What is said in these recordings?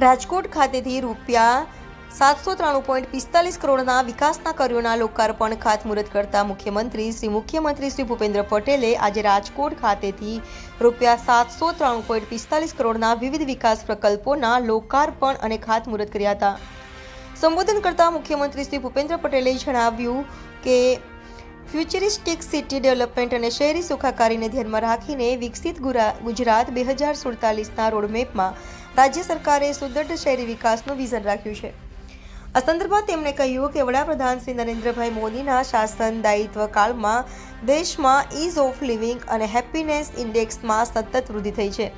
રાજકોટ ખાતેથી રૂપિયા સાતસો ત્રાણું પોઈન્ટ પિસ્તાલીસ કરોડના વિકાસના કાર્યોના લોકાર્પણ ખાતમુહૂર્ત કરતા મુખ્યમંત્રી શ્રી મુખ્યમંત્રી શ્રી ભૂપેન્દ્ર પટેલે આજે રાજકોટ ખાતેથી રૂપિયા સાતસો ત્રાણું પોઈન્ટ પિસ્તાલીસ કરોડના વિવિધ વિકાસ પ્રકલ્પોના લોકાર્પણ અને ખાતમુહૂર્ત કર્યા હતા. સંબોધન કરતા મુખ્યમંત્રી શ્રી ભૂપેન્દ્ર પટેલે જણાવ્યું કે ફ્યુચરિસ્ટિક સિટી ડેવલપમેન્ટ અને શહેરી સુખાકારીને ધ્યાનમાં રાખીને વિકસિત ગુજરાત બે હજાર સુડતાલીસના રોડમેપમાં રાજ્ય સરકારે સુદૃઢ શહેરી વિકાસનું વિઝન રાખ્યું છે. આ સંદર્ભમાં તેમણે કહ્યું કે વડાપ્રધાન શ્રી નરેન્દ્રભાઈ મોદીના શાસન દાયિત્વ કાળમાં દેશમાં ઇઝ ઓફ લિવિંગ અને હેપીનેસ ઇન્ડેક્સમાં સતત વૃદ્ધિ થઈ છે.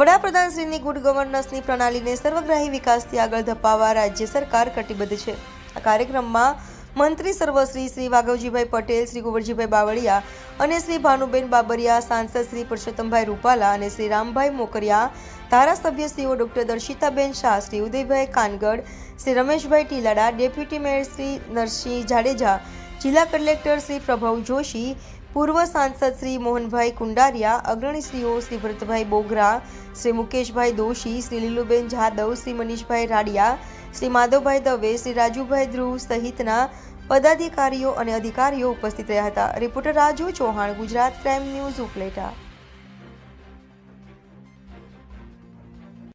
વડાપ્રધાનશ્રીની ગુડ ગવર્નન્સની પ્રણાલીને સર્વગ્રાહી વિકાસથી આગળ ધપાવવા રાજ્ય સરકાર કટિબદ્ધ છે. આ કાર્યક્રમમાં મંત્રી સર્વશ્રી શ્રી વાઘવજીભાઈ પટેલ, શ્રી કુંવરજીભાઈ બાવળિયા અને શ્રી ભાનુબેન બાબરિયા, સાંસદ શ્રી પુરુષોત્તમભાઈ રૂપાલા અને Shri Rambhai Mokariya ધારાસભ્યશ્રીઓ doctor Darshitaben Shah, Shri Udaybhai Kangad, Shri Rameshbhai Tilada, deputy mayor Shri Narsinh Jadeja, જિલ્લા કલેક્ટર શ્રી પ્રભવ જોશી પૂર્વ સાંસદ શ્રી મોહનભાઈ કુંડારિયા અગ્રણીશ્રીઓ શ્રી ભરતભાઈ બોગરા, શ્રી મુકેશભાઈ દોશી, શ્રી લીલુબેન જાદવ, શ્રી મનીષભાઈ રાડિયા, શ્રી માધવભાઈ દવે, શ્રી રાજુભાઈ ધ્રુવ સહિતના પદાધિકારીઓ અને અધિકારીઓ ઉપસ્થિત રહ્યા હતા. Reporter Raju Chauhan, Gujarat crime news Upleta.